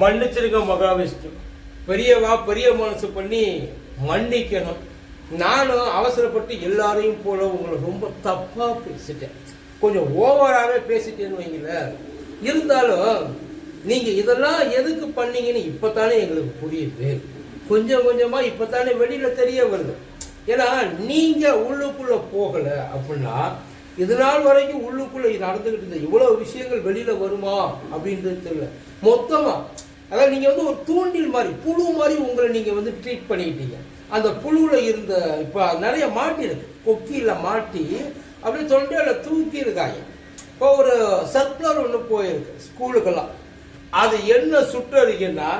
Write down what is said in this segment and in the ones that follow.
மன்னிச்சிருங்க மகாவிஷ்ணு. பெரியவா பெரிய மனசு பண்ணி மன்னிக்கணும். நானும் அவசரப்பட்டு எல்லாரையும் போல உங்களை ரொம்ப தப்பாக பேசிட்டேன். கொஞ்சம் ஓவராகவே பேசிட்டேன்னு வைங்களேன். இருந்தாலும் நீங்கள் இதெல்லாம் எதுக்கு பண்ணீங்கன்னு இப்போ தானே எங்களுக்கு புரியுது. கொஞ்சம் கொஞ்சமாக இப்போ தானே வெளியில் தெரிய வருது. ஏன்னா நீங்கள் உள்ளுக்குள்ளே போகலை அப்படின்னா இது நாள் வரைக்கும் உள்ளுக்குள்ளே இது இருந்த இவ்வளோ விஷயங்கள் வெளியில் வருமா அப்படின்றது தெரியல. மொத்தமாக அதாவது நீங்கள் வந்து ஒரு தூண்டில் மாதிரி புழு மாதிரி உங்களை நீங்கள் வந்து ட்ரீட் பண்ணிக்கிட்டீங்க. அந்த புழுவில் இருந்த இப்போ நிறைய மாட்டி இருக்கு. மாட்டி அப்படியே தொண்டையில் தூக்கி இருக்காங்க. இப்போ ஒரு சர்க்குலர் ஒன்று போயிருக்கு ஸ்கூலுக்கெல்லாம். அது என்ன சுற்றறிக்கைன்னா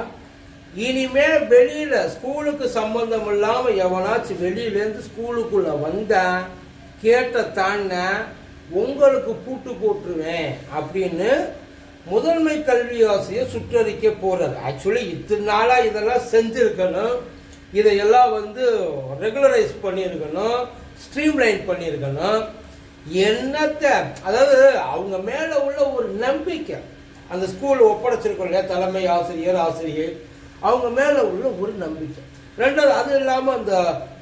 இனிமே வெளியில் ஸ்கூலுக்கு சம்பந்தம் இல்லாமல் எவனாச்சும் வெளியிலேருந்து ஸ்கூலுக்குள்ளே வந்தேன் கேட்ட தாண்ட உங்களுக்கு பூட்டு போட்டுருவேன் அப்படின்னு முதன்மை கல்வி ஆசிரியர் சுற்றறிக்கை போறாரு. ஆக்சுவலி இத்தனை நாளாக இதெல்லாம் செஞ்சுருக்கணும். இதையெல்லாம் வந்து ரெகுலரைஸ் பண்ணியிருக்கணும். ஸ்ட்ரீம்லைன் பண்ணியிருக்கணும். என்னத்தை அதாவது அவங்க மேலே உள்ள ஒரு நம்பிக்கை. அந்த ஸ்கூல் ஒப்படைச்சிருக்கோம் இல்லையா தலைமை ஆசிரியர் ஆசிரியர் அவங்க மேலே உள்ள ஒரு நம்பிக்கை. ரெண்டாவது அது இல்லாமல் அந்த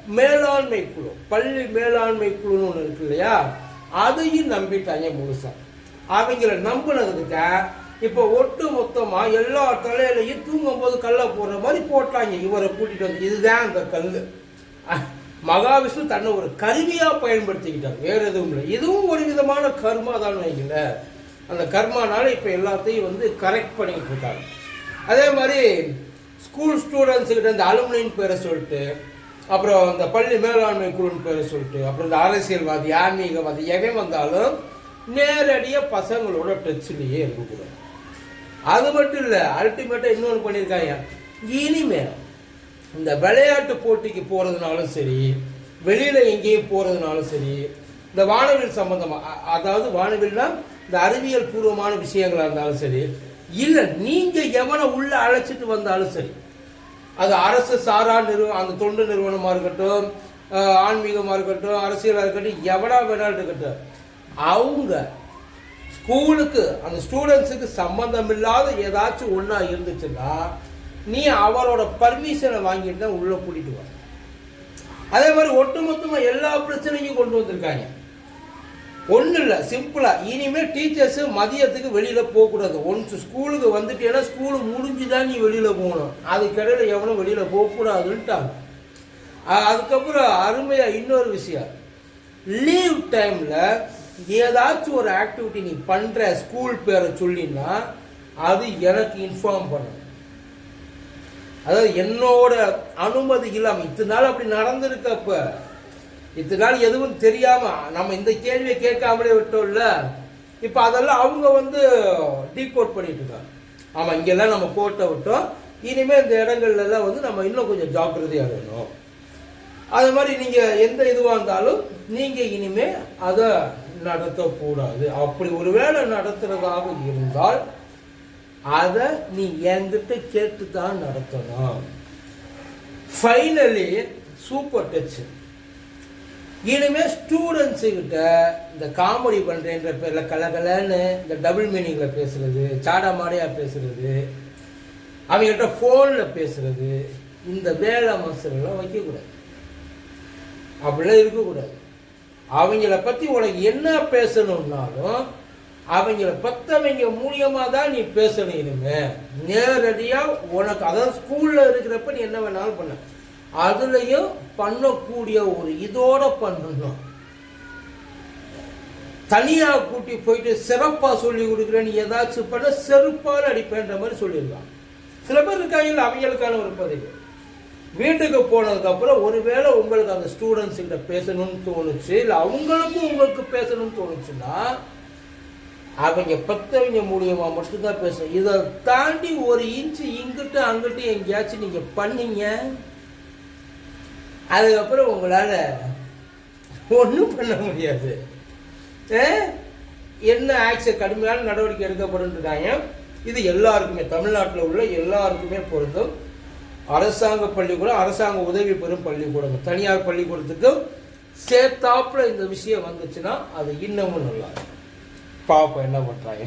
மேலாண்மை குழு பள்ளி மேலாண்மை குழுன்னு ஒன்று இருக்கு இல்லையா? அதையும் நம்பிட்டாங்க முழுசாக அவங்கள நம்பினதுக்கு இப்போ ஒட்டு மொத்தமாக எல்லா தலையிலையும் தூங்கும்போது கல்லை போடுற மாதிரி போட்டாங்க. இவரை கூட்டிகிட்டு வந்து இதுதான் அந்த கல் மகாவிஷ்ணு தன்னை ஒரு கருவியாக பயன்படுத்திக்கிட்டார். வேறு எதுவும் இல்லை. இதுவும் ஒரு விதமான கர்மா தான் வைக்கல அந்த கர்மானால இப்போ எல்லாத்தையும் வந்து கரெக்ட் பண்ணிக்கிட்டு இருக்காங்க. அதே மாதிரி ஸ்கூல் ஸ்டூடெண்ட்ஸுக்கிட்ட இந்த அலுமினின் பேரை சொல்லிட்டு அப்புறம் இந்த பள்ளி மேலாண்மை குழுன்னு பேரை சொல்லிட்டு அப்புறம் இந்த அரசியல்வாதி ஆன்மீகவாதி எவன் வந்தாலும் நேரடியாக பசங்களோட டச்சிலேயே இருக்கக்கூடாது அது மட்டும் இல்லை அல்டிமேட்டாக இன்னொன்று பண்ணியிருக்காங்க. இனிமேல் இந்த விளையாட்டு போட்டிக்கு போகிறதுனாலும் சரி வெளியில் எங்கேயும் போகிறதுனாலும் சரி இந்த வானவில் சம்பந்தமாக அதாவது வானவில்னா இந்த அறிவியல் பூர்வமான விஷயங்களாக இருந்தாலும் சரி இல்லை நீங்கள் எவனை உள்ளே அழைச்சிட்டு வந்தாலும் சரி அது அரசு சாரா நிறுவனம் அந்த தொண்டு நிறுவனமாக இருக்கட்டும் ஆன்மீகமாக இருக்கட்டும் அரசியலாக இருக்கட்டும் எவனா வேணாலும் இருக்கட்டும் அவங்க ஸ்கூலுக்கு அந்த ஸ்டூடெண்ட்ஸுக்கு சம்மந்தம் இல்லாத ஏதாச்சும் ஒன்றா இருந்துச்சுன்னா நீ அவரோட பர்மிஷனை வாங்கிட்டு தான் உள்ளே கூட்டிகிட்டு வர அதே மாதிரி ஒட்டுமொத்தமாக எல்லா பிரச்சனையும் கொண்டு வந்திருக்காங்க. ஒன்றும் இல்லை சிம்பிளாக இனிமேல் டீச்சர்ஸு மதியத்துக்கு வெளியில் போகக்கூடாது. ஒன்ஸ் ஸ்கூலுக்கு வந்துட்டேன்னா ஸ்கூலு முடிஞ்சு தான் நீ வெளியில் போகணும். அதுக்கிடையில் எவனும் வெளியில் போகக்கூடாதுன்ட்டாங்க. அதுக்கப்புறம் அருமையாக இன்னொரு விஷயம். லீவ் டைமில் ஏதாச்சும் ஒரு ஆக்டிவிட்டி நீ பண்ணுற ஸ்கூல் பேரை சொல்லினா அது எனக்கு இன்ஃபார்ம் பண்ணும் அதாவது என்னோட அனுமதி இல்லாமல் இத்தனை நாள் அப்படி நடந்திருக்கப்ப இத்தனை நாள் எதுவும் தெரியாமல் நம்ம இந்த கேள்வியை கேட்காமலே விட்டோம்ல இப்போ அதெல்லாம் அவங்க வந்து டீகோட் பண்ணிட்டு இருக்காங்க. ஆமாம் இங்கெல்லாம் நம்ம கோட்டை விட்டோம். இனிமேல் இந்த இடங்கள்லாம் வந்து நம்ம இன்னும் கொஞ்சம் ஜாக்கிரதையாக இருக்கணும். அது மாதிரி நீங்கள் எந்த இதுவாக இருந்தாலும் நீங்கள் இனிமேல் அதை நடத்தக்கூடாது. அப்படி ஒருவேளை நடத்துறதாக இருந்தால் அதை நீ என்கிட்ட கேட்டு தான் நடத்தணும். ஃபைனலி சூப்பர் டச் இனிமே ஸ்டூடெண்ட்ஸு கிட்ட இந்த காமெடி பண்ணுறேன்ற பேரில் கலகலன்னு இந்த டபுள் மீனிங்கில் பேசுகிறது சாடா மாடையாக பேசுகிறது அவங்ககிட்ட ஃபோனில் பேசுகிறது இந்த வேலை மசரெல்லாம் வைக்கக்கூடாது. அப்படிலாம் இருக்கக்கூடாது. அவங்கள பற்றி உனக்கு என்ன பேசணும்னாலும் அவங்கள பத்தவங்க மூலியமா தான் நீ பேசணும் இனிமே. நேரடியா உனக்கு அதாவது ஸ்கூல்ல இருக்கிறப்ப நீ என்ன வேணாலும் பண்ண. அதுலயும் பண்ணக்கூடிய ஒரு இதோட பண்ணணும். தனியா கூட்டி போயிட்டு சிறப்பா சொல்லி கொடுக்குறேன்னு ஏதாச்சும் பண்ண செருப்பால் அடிப்பேன்ற மாதிரி சொல்லியிருக்கான் சில பேர் இருக்காங்க அவங்களுக்கான ஒரு பதவி. வீட்டுக்கு போனதுக்கப்புறம் ஒருவேளை உங்களுக்கு அந்த ஸ்டூடெண்ட்ஸ்கிட்ட பேசணும்னு தோணுச்சு இல்லை அவங்களுக்கும் உங்களுக்கு பேசணும்னு தோணுச்சுன்னா அவங்க பத்தவங்க மூலியமாக மட்டும்தான் பேசணும் இதை தாண்டி ஒரு இன்ச்சு இங்கிட்டு அங்கிட்டு எங்கேயாச்சும் நீங்கள் பண்ணீங்க அதுக்கப்புறம் உங்களால் ஒன்றும் பண்ண முடியாது. என்ன ஆக்ஷன் கடுமையான நடவடிக்கை எடுக்கப்படும் இருக்காங்க. இது எல்லாருக்குமே தமிழ்நாட்டில் உள்ள எல்லாருக்குமே பொருந்தும். அரசாங்க பள்ளிக்கூடம் அரசாங்க உதவி பெறும் பள்ளிக்கூடம் தனியார் பள்ளிக்கூடத்துக்கும் சேர்த்தாப்புல இந்த விஷயம் வந்துச்சுன்னா அது இன்னமும் நல்லா இருக்கும். பார்ப்போம் என்ன பண்ணுறாங்க